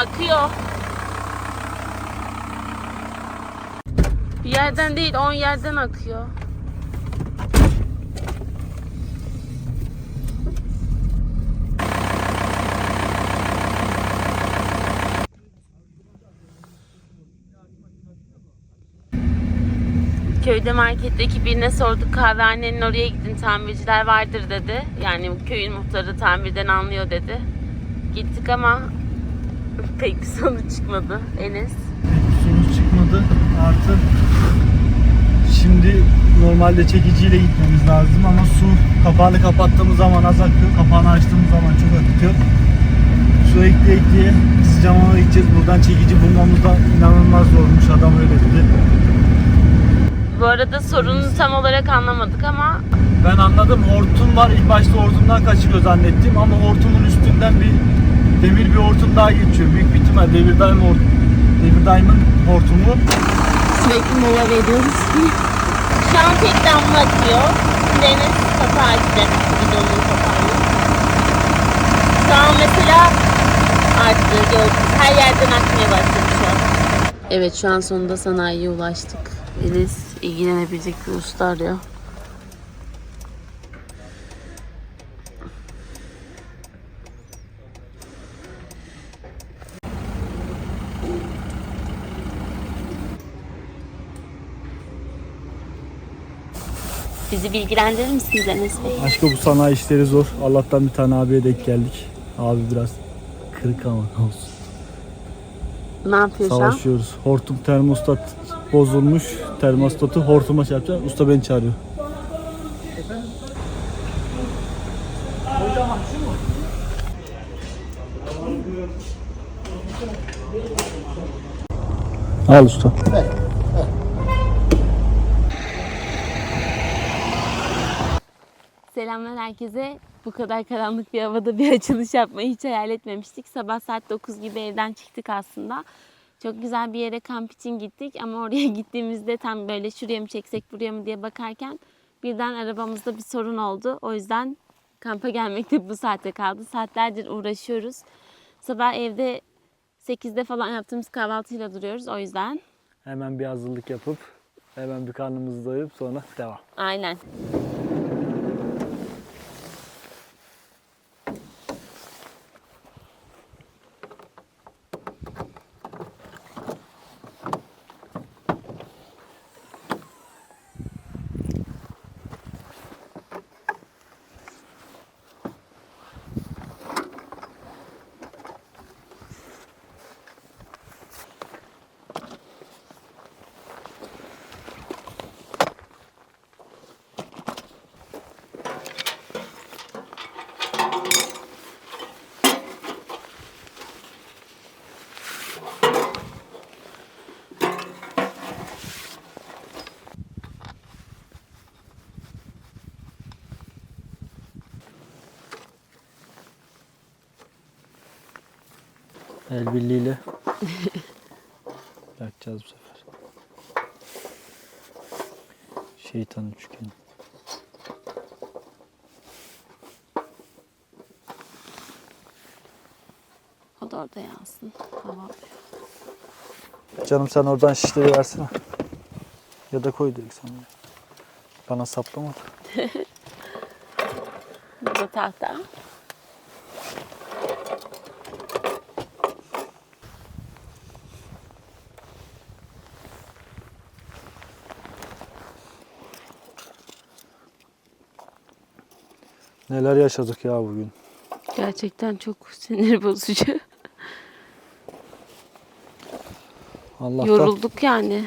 Akıyor. Bir yerden değil, on yerden akıyor. Köyde marketteki birine sorduk kahvehanenin oraya gidin tamirciler vardır dedi. Yani köyün muhtarı tamirden anlıyor dedi. Gittik ama pek bir sonuç çıkmadı Enes. Sonuç çıkmadı. Artı şimdi normalde çekiciyle gitmemiz lazım ama su kapağını kapattığımız zaman az akıyor. Kapağını açtığımız zaman çok akıtıyor. Su ekleye ekleye biz camana gideceğiz. Buradan çekici bulmamız da inanılmaz zormuş. Adam öyle dedi. Bu arada sorunu tam olarak anlamadık ama Ben anladım. Hortum var. İlk başta hortumdan kaçırıyor zannettim ama hortumun üstünden bir demir bir hortum daha geçiyor. Büyük bir ihtimal devir daim hortum. Devir daimin hortumu. sürekli mola veriyoruz. Şu an tek damla akıyor. Şimdi Enes kapağı açtı. Bidonun kapağını. Şu an mesela arttı gördük. Her yerden akmaya başladı şu an. Evet şu an sonunda sanayiye ulaştık. Enes ilgilenebilecek bir usta arıyor. Bizi bilgilendirir misiniz Enes Bey? Aşkı bu sanayi işleri zor. Allah'tan bir tane abiye denk geldik. Abi biraz kırık ama olsun. Ne yapıyor şu an? Savaşıyoruz. Hortum termostat bozulmuş. Termostatı hortuma şey yapacağım. Usta beni çağırıyor. Al usta. Selamlar herkese. Bu kadar karanlık bir havada bir açılış yapmayı hiç hayal etmemiştik. Sabah saat 9 gibi evden çıktık aslında. Çok güzel bir yere kamp için gittik ama oraya gittiğimizde tam böyle şuraya mı çeksek buraya mı diye bakarken birden arabamızda bir sorun oldu. O yüzden kampa gelmekte bu saate kaldı. Saatlerdir uğraşıyoruz. Sabah evde 8'de falan yaptığımız kahvaltıyla duruyoruz o yüzden. Hemen bir hazırlık yapıp hemen bir karnımızı doyup sonra devam. Aynen. El birliğiyle yapacağız bu sefer. Şeytan üçgeni. O da orada yansın. Hava. Canım sen oradan şişleri versene. Ya da koy direkt sen. Bana saplama. Bu da tahta. Neler yaşadık ya bugün. Gerçekten çok sinir bozucu. Allah'tan, Yorulduk yani.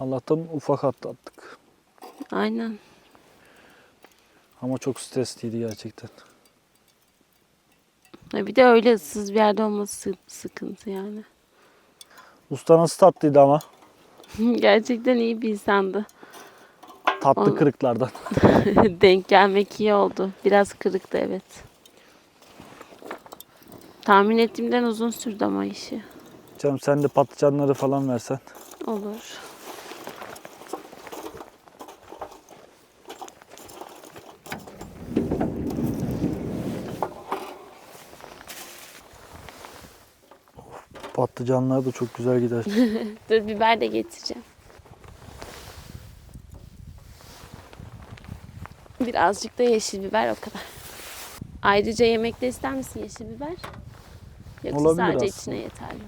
Allah'tan ufak atlattık. Aynen. Ama çok stresliydi gerçekten. Ha Bir de öyle ıssız bir yerde olması sıkıntı yani. Usta nasıl tatlıydı ama. Gerçekten iyi bir insandı. Tatlı Ol- kırıklardan. Denk gelmek iyi oldu. Biraz kırıktı evet. Tahmin ettiğimden uzun sürdü ama işi. Canım sen de patlıcanları falan versen. Olur. Patlıcanlar da çok güzel gider. Dur biber de getireceğim. Birazcık da yeşil biber o kadar. Ayrıca yemekte ister misin yeşil biber? Yoksa Olabilir sadece aslında. içine yeterli.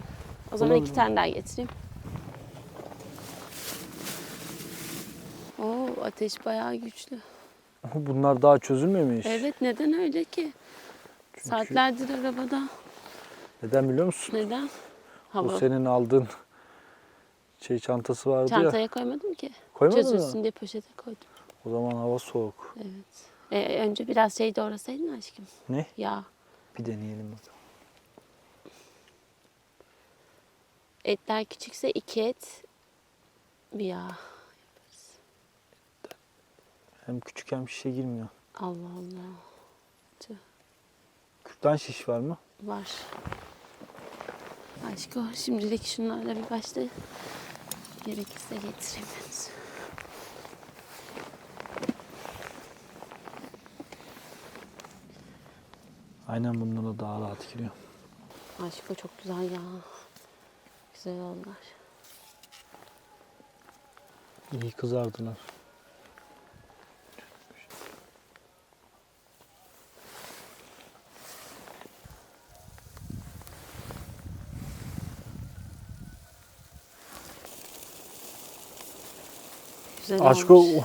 O zaman Olabilir. iki tane daha getireyim. Oo ateş bayağı güçlü. Bunlar daha çözülmemiş. Evet neden öyle ki? Saatlerdir arabada. Neden biliyor musun? Neden? Bu Hava. senin aldığın şey çantası vardı ya. Çantaya koymadım ki. Koymadın Çözülsün mı? diye poşete koydum. O zaman hava soğuk. Evet. Ee, önce biraz şey doğrasaydın aşkım. Ne? Ya Bir deneyelim bakalım. etler küçükse iki et bir yağ. Hem küçük hem şişe girmiyor. Allah Allah. Kürkten şiş var mı? Var. Aşko şimdilik şunlarla bir başla. Gerekirse getireyim ben. Aynen bunlara daha rahat giriyor. Aşko çok güzel ya. Güzel oldular. İyi kızardılar. Güzel Aşko olmuş.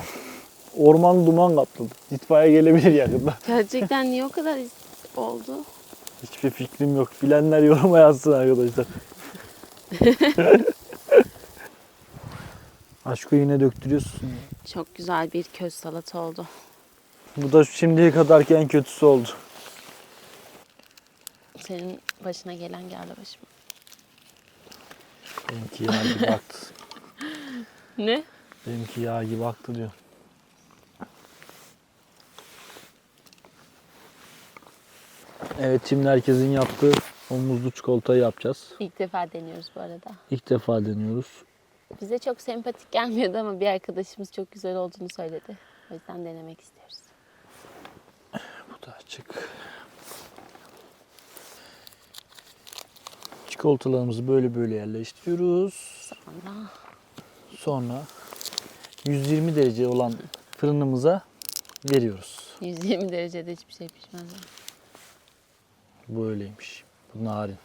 orman duman kapladı. İtfaiye gelebilir yakında. Gerçekten niye o kadar oldu? Hiçbir fikrim yok. Bilenler yoruma yazsın arkadaşlar. Aşko yine döktürüyorsun. Çok güzel bir köz salata oldu. Bu da şimdiye kadarki en kötüsü oldu. Senin başına gelen geldi başıma. Benimki yağ gibi aktı. Ne? Benimki yağ gibi aktı diyor. Evet şimdi herkesin yaptığı o muzlu çikolatayı yapacağız. İlk defa deniyoruz bu arada. İlk defa deniyoruz. Bize çok sempatik gelmiyordu ama bir arkadaşımız çok güzel olduğunu söyledi. O yüzden denemek istiyoruz. Bu da açık. Çikolatalarımızı böyle böyle yerleştiriyoruz. Sonra Sonra 120 derece olan fırınımıza veriyoruz. 120 derecede hiçbir şey pişmez. Böyleymiş. Bu narin.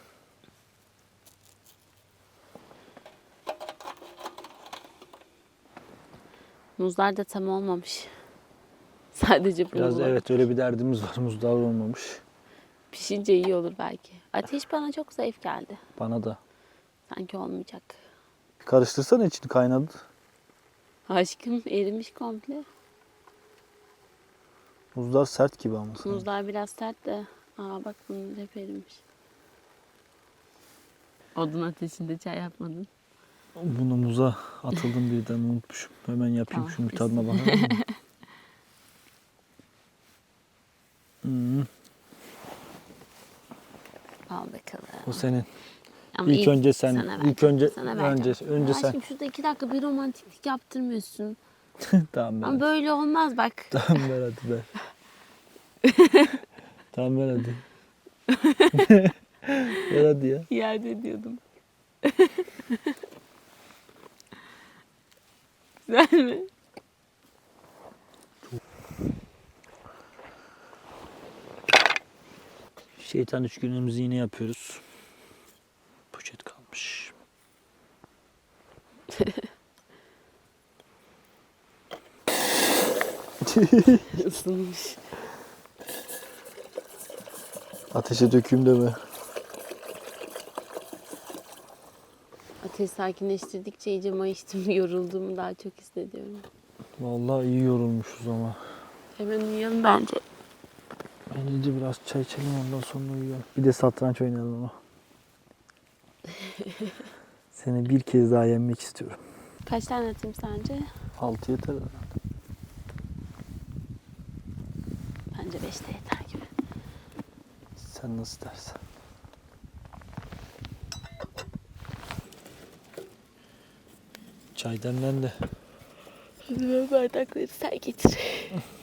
Muzlar da tam olmamış. Sadece Biraz bunu evet öyle bir derdimiz var. Muzlar olmamış. Pişince iyi olur belki. Ateş bana çok zayıf geldi. Bana da. Sanki olmayacak. Karıştırsana içini kaynadı. Aşkım erimiş komple. Muzlar sert gibi ama. Muzlar biraz sert de. Aa bak bunun hep erimiş. Odun ateşinde çay yapmadın. Bunu muza atıldım birden unutmuşum. Hemen yapayım Tamam, şunu bir tadına bakalım. hmm, Al bakalım. o senin. Ama İlk önce sen. sana ilk önce sana önce vereceğim. önce sen. Aşkım şurada iki dakika bir romantiklik yaptırmıyorsun. tamam Ama ver. böyle olmaz bak. Tamam hadi ver. tamam ver hadi. ver hadi ya. İade ediyordum. Güzel mi? Şeytan üçgenimizi yine yapıyoruz. Poşet kalmış. Isınmış. Ateşe dökeyim deme. Ateş sakinleştirdikçe iyice mayıştım, yorulduğumu daha çok hissediyorum. Vallahi iyi yorulmuşuz ama. Hemen uyuyalım bence. Ben iyice biraz çay içelim ondan sonra uyuyalım. Bir de satranç oynayalım ama. Seni bir kez daha yenmek istiyorum. Kaç tane atayım sence? Altı yeter herhalde. Bence beşte yeter gibi. Nasıl dersen. Çay demlendi. Şimdi bardakları sen getir.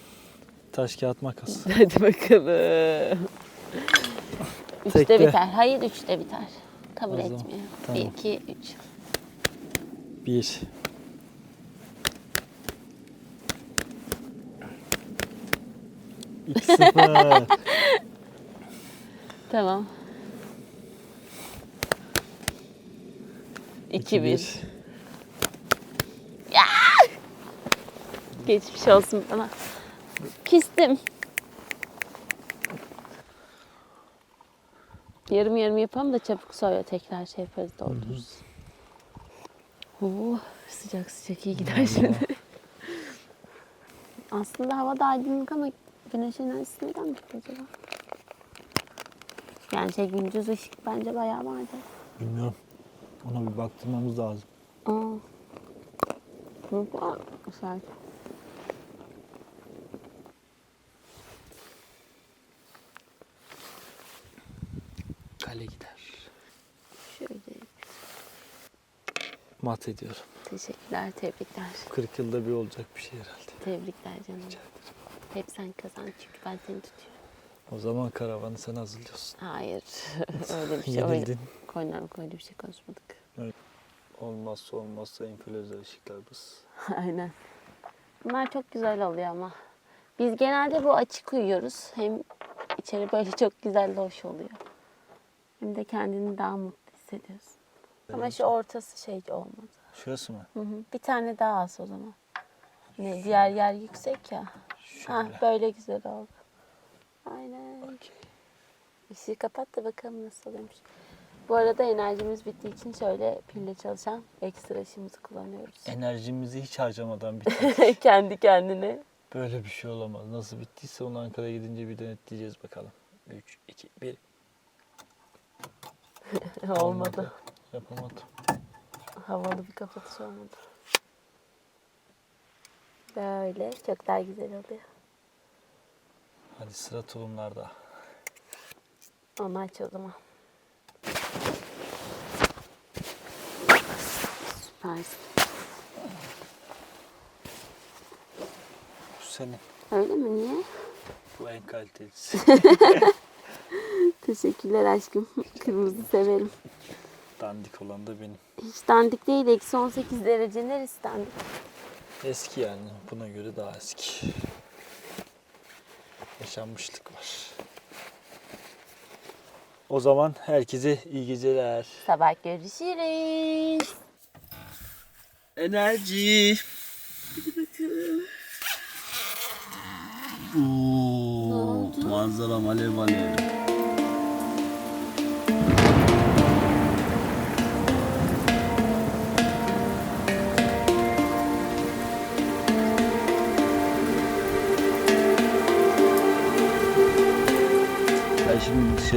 Taş kağıt makas. Hadi bakalım. Üçte Tekte. biter. Hayır üçte biter. Kabul O zaman, etmiyorum. tamam. Bir, iki, üç. Bir. İki sıfır. Tamam. İki, bir. Geçmiş olsun bana. Küstüm. Yarım yarım yapalım da çabuk sonra tekrar şey yaparız doldururuz. Oo, sıcak sıcak iyi gider şimdi. Aslında hava da aydınlık ama güneş enerjisi neden bitti acaba? Yani şey gündüz ışık bence bayağı vardı. Bilmiyorum. Ona bir baktırmamız lazım. Aa. Bu bu- güzel. Kale gider. Şöyle. Mat ediyorum. Teşekkürler, tebrikler. 40 yılda bir olacak bir şey herhalde. Tebrikler canım. Rica ederim. Hep sen kazan çünkü ben seni tutuyorum. O zaman karavanı sen hazırlıyorsun. Hayır. öyle bir şey. Yenildin. Koynar öyle bir şey konuşmadık. Olmazsa olmazsa influencer ışıklarımız. Aynen. Bunlar çok güzel oluyor ama. Biz genelde bu açık uyuyoruz. Hem içeri böyle çok güzel hoş oluyor. Hem de kendini daha mutlu hissediyorsun. Ama şu ortası şey olmadı. Şurası mı? Hı hı. Bir tane daha az o zaman. Yine diğer yer yüksek ya. Şöyle. Ha böyle güzel oldu. Aynen. Okey. Işığı kapat da bakalım nasıl oluyormuş. Bu arada enerjimiz bittiği için şöyle pille çalışan ekstra ışığımızı kullanıyoruz. Enerjimizi hiç harcamadan bitti. Kendi kendine. Böyle bir şey olamaz. Nasıl bittiyse onu Ankara'ya gidince bir denetleyeceğiz bakalım. 3, 2, 1. Olmadı. Yapamadım. Havalı bir kapatış olmadı. Böyle çok daha güzel oluyor. Hadi sıra tulumlarda. Onu aç o zaman. Süpersin. Bu senin. Öyle mi? Niye? Bu en kalitelisi. Teşekkürler aşkım. Kırmızı severim. Dandik olan da benim. Hiç dandik değil. Eksi 18 derece neresi dandik? Eski yani. Buna göre daha eski. Yaşanmışlık var. O zaman herkese iyi geceler. Sabah görüşürüz. Enerji. Oo, manzara alev alev.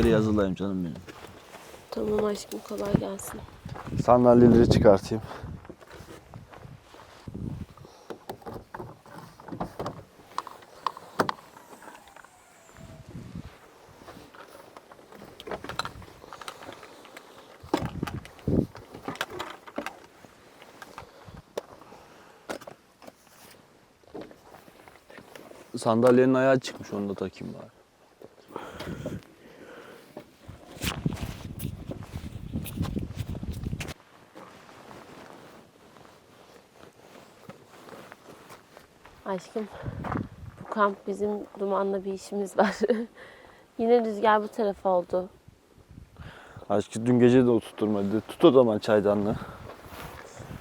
Dışarı hazırlayayım canım benim. Tamam aşkım kolay gelsin. Sandalyeleri çıkartayım. Sandalyenin ayağı çıkmış onu da takayım bari. Aşkım bu kamp bizim dumanla bir işimiz var. Yine rüzgar bu tarafa oldu. Aşkı dün gece de o tutturmadı. Tut o zaman çaydanlığı.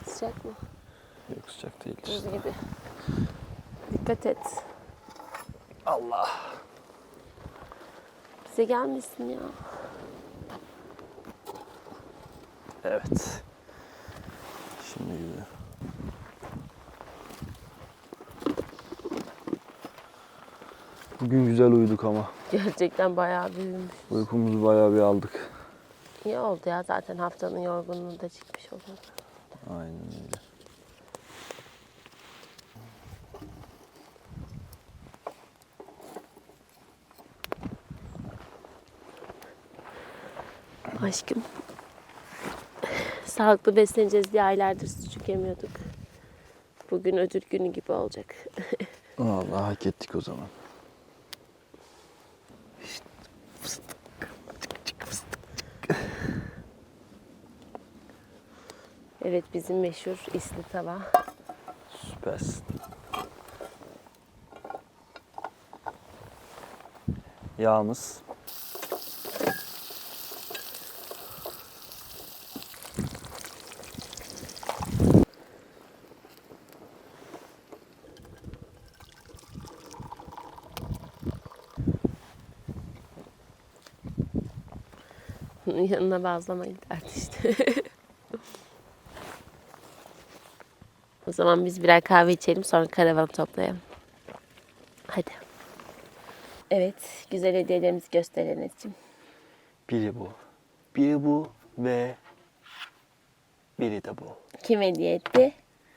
Sıcak mı? Yok sıcak değildir. Buz gibi. Dikkat et. Allah. Bize gelmesin ya. Evet. Şimdi güzel. Bugün güzel uyuduk ama. Gerçekten bayağı büyümüş. Uykumuzu bayağı bir aldık. İyi oldu ya zaten haftanın yorgunluğu da çıkmış oldu. Aynen öyle. Aşkım. Sağlıklı besleneceğiz diye aylardır sucuk yemiyorduk. Bugün ödül günü gibi olacak. Vallahi hak ettik o zaman. Evet bizim meşhur isli tava. Süpersin. Yağımız. Yanına bazlama giderdi işte. zaman biz birer kahve içelim sonra karavanı toplayalım. Hadi. Evet, güzel hediyelerimizi gösterelim Enes'cim. Biri bu. Biri bu ve biri de bu. Kim hediye etti?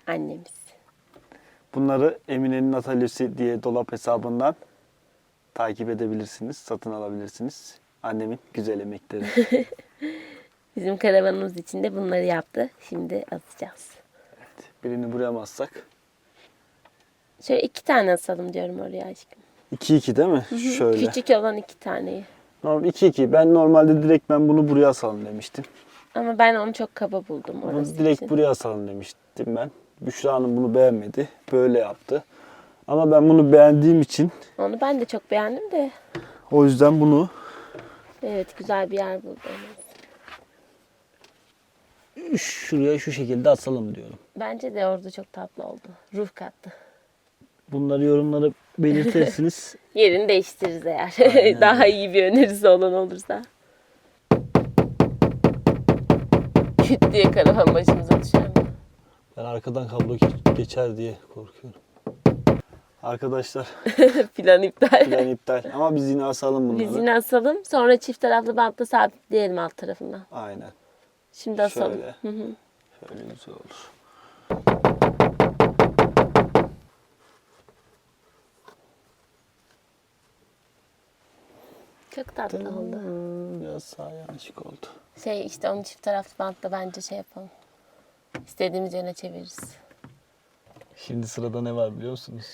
Annemiz. Bunları Emine'nin atölyesi diye dolap hesabından takip edebilirsiniz, satın alabilirsiniz. Annemin güzel emekleri. Bizim karavanımız için de bunları yaptı. Şimdi atacağız. Birini buraya mı assak? Şöyle iki tane asalım diyorum oraya aşkım. 2-2 değil mi? Şöyle. Küçük olan iki taneyi. Normal 2-2. Ben normalde direkt ben bunu buraya asalım demiştim. Ama ben onu çok kaba buldum Bunu orası direkt için. buraya asalım demiştim ben. Büşra Hanım bunu beğenmedi. Böyle yaptı. Ama ben bunu beğendiğim için Onu ben de çok beğendim de. o yüzden bunu Evet güzel bir yer buldum. şuraya şu şekilde asalım diyorum. Bence de orada çok tatlı oldu. Ruh kattı. Bunları yorumlara belirtirsiniz. Yerini değiştiririz eğer. Aynen. Daha iyi bir önerisi olan olursa. Küt diye karavan başımıza düşer mi? ben arkadan kablo ge- geçer diye korkuyorum. Arkadaşlar Plan iptal. plan iptal. Ama biz yine asalım bunları. Biz yine asalım. Sonra çift taraflı bantla sabitleyelim alt tarafından. Aynen. Şimdi asalım. Şöyle. Hı hı. Şöyle güzel olur. Çok tatlı oldu. Biraz sağ yanlışlık oldu. Şey işte onu çift taraflı bantla bence şey yapalım. İstediğimiz yöne çeviririz. Şimdi sırada ne var biliyor musunuz?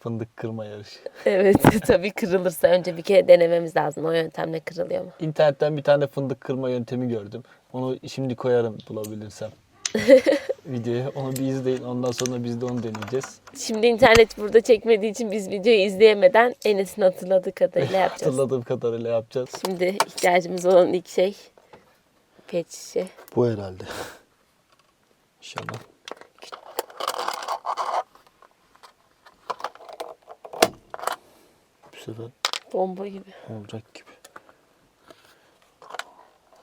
Fındık kırma yarışı. Evet tabii kırılırsa önce bir kere denememiz lazım. O yöntemle kırılıyor mu? İnternetten bir tane fındık kırma yöntemi gördüm. Onu şimdi koyarım bulabilirsem. Videoya onu bir izleyin. Ondan sonra biz de onu deneyeceğiz. Şimdi internet burada çekmediği için biz videoyu izleyemeden Enes'in hatırladığı kadarıyla yapacağız. Hatırladığım kadarıyla yapacağız. Şimdi ihtiyacımız olan ilk şey pet şişe. Bu herhalde. İnşallah. Bu sefer Bomba gibi. olacak gibi.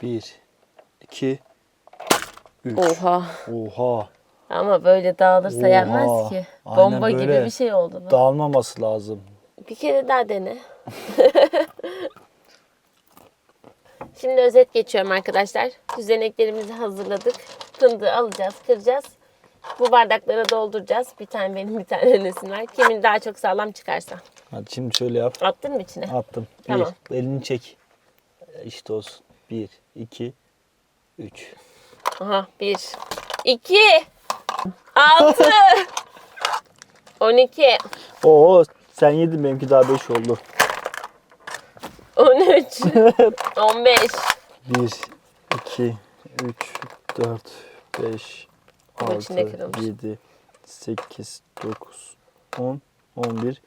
Bir, iki, üç. Oha. Oha. Ama böyle dağılırsa Oha. yenmez ki. Aynen Bomba gibi böyle. bir şey oldu bu. Dağılmaması lazım. Bir kere daha dene. Şimdi özet geçiyorum arkadaşlar. Düzeneklerimizi hazırladık. Fındığı alacağız, kıracağız. Bu bardaklara dolduracağız. Bir tane benim, bir tane Enes'in var. Kimin daha çok sağlam çıkarsa. Hadi şimdi şöyle yap. Attın mı içine? Attım. Bir. Tamam. Elini çek. İşte olsun. Bir, iki, üç. Aha bir, iki, altı, on iki, Oo sen yedin benimki daha beş oldu. on üç, on beş, Bir, iki, üç, dört, beş, altı, içinde kırılmış. yedi, sekiz, dokuz, on, on bir,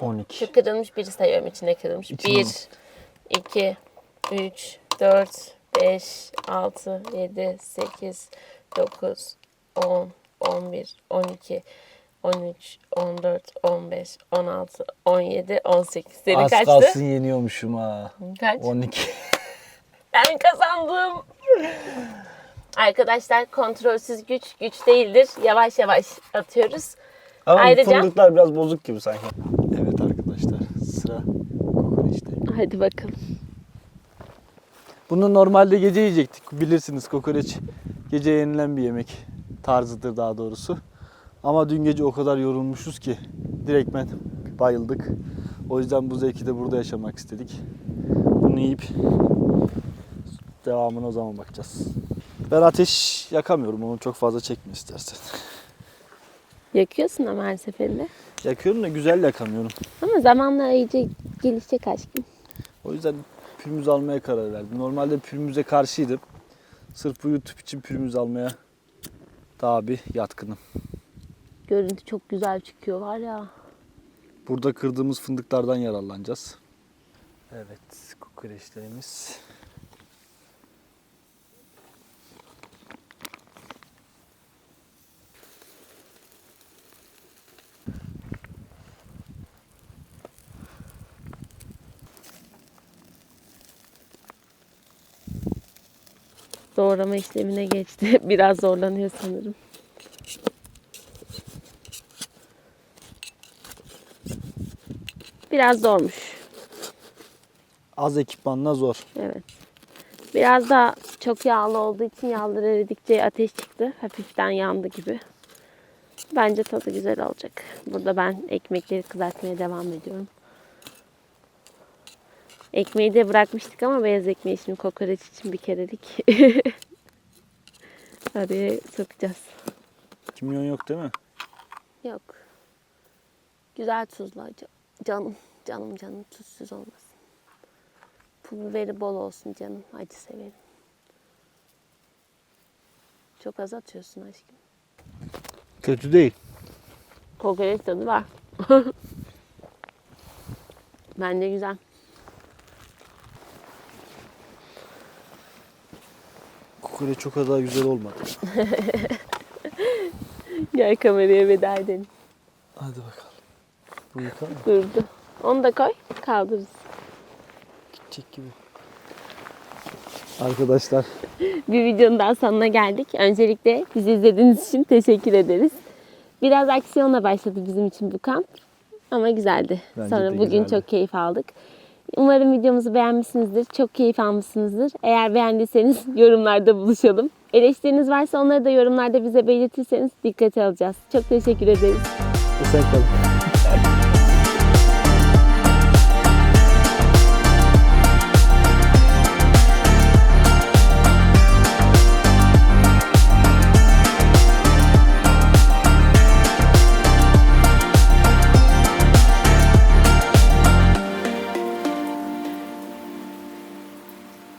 on iki. Şu kırılmış biri sayıyorum içinde kırılmış. İçinde Bir, iki, üç, dört, beş, altı, yedi, sekiz, dokuz, on, on bir, on iki, on üç, on dört, on beş, on altı, on yedi, on sekiz. Senin Az kaçtı? kalsın yeniyormuşum ha. Kaç? On iki. Ben kazandım. Arkadaşlar kontrolsüz güç güç değildir. Yavaş yavaş atıyoruz. Ama Ayrıca- fındıklar biraz bozuk gibi sanki. Evet arkadaşlar sıra kokoreçte. Hadi bakalım. Bunu normalde gece yiyecektik. Bilirsiniz kokoreç gece yenilen bir yemek tarzıdır daha doğrusu. Ama dün gece o kadar yorulmuşuz ki direktmen bayıldık. O yüzden bu zevki de burada yaşamak istedik. Bunu yiyip devamına o zaman bakacağız. Ben ateş yakamıyorum. Onu çok fazla çekme istersen. Yakıyorsun ama her seferinde. Yakıyorum da güzel yakamıyorum. Ama zamanla iyice gelişecek aşkım. O yüzden pürmüz almaya karar verdim. Normalde pürmüze karşıydım. Sırf bu YouTube için pürmüz almaya daha bir yatkınım. Görüntü çok güzel çıkıyor var ya. Burada kırdığımız fındıklardan yararlanacağız. Evet, kokoreçlerimiz. Doğrama işlemine geçti. Biraz zorlanıyor sanırım. Biraz zormuş. Az ekipmanla zor. Evet. Biraz da çok yağlı olduğu için yağları eridikçe ateş çıktı. Hafiften yandı gibi. Bence tadı güzel olacak. Burada ben ekmekleri kızartmaya devam ediyorum. Ekmeği de bırakmıştık ama beyaz ekmeği şimdi kokoreç için bir kerelik. Araya sokacağız. Kimyon yok değil mi? Yok. Güzel tuzlu acı. Canım, canım canım tuzsuz olmasın. Pul biberi bol olsun canım. Acı severim. Çok az atıyorsun aşkım. Kötü değil. Kokoreç tadı var. Bence güzel. Kokoreç o kadar güzel olmadı. Gel kameraya veda edelim. Hadi bakalım. Bu yıkar mı? Durdu. Onu da koy. Kaldırırız. Gidecek gibi. Arkadaşlar Bir videonun daha sonuna geldik. Öncelikle bizi izlediğiniz için teşekkür ederiz. Biraz aksiyonla başladı bizim için bu kamp. Ama güzeldi. Bence Sonra bugün güzeldi. çok keyif aldık. Umarım videomuzu beğenmişsinizdir. Çok keyif almışsınızdır. Eğer beğendiyseniz yorumlarda buluşalım. Eleştiriniz varsa onları da yorumlarda bize belirtirseniz dikkate alacağız. Çok teşekkür ederiz. esen kalın.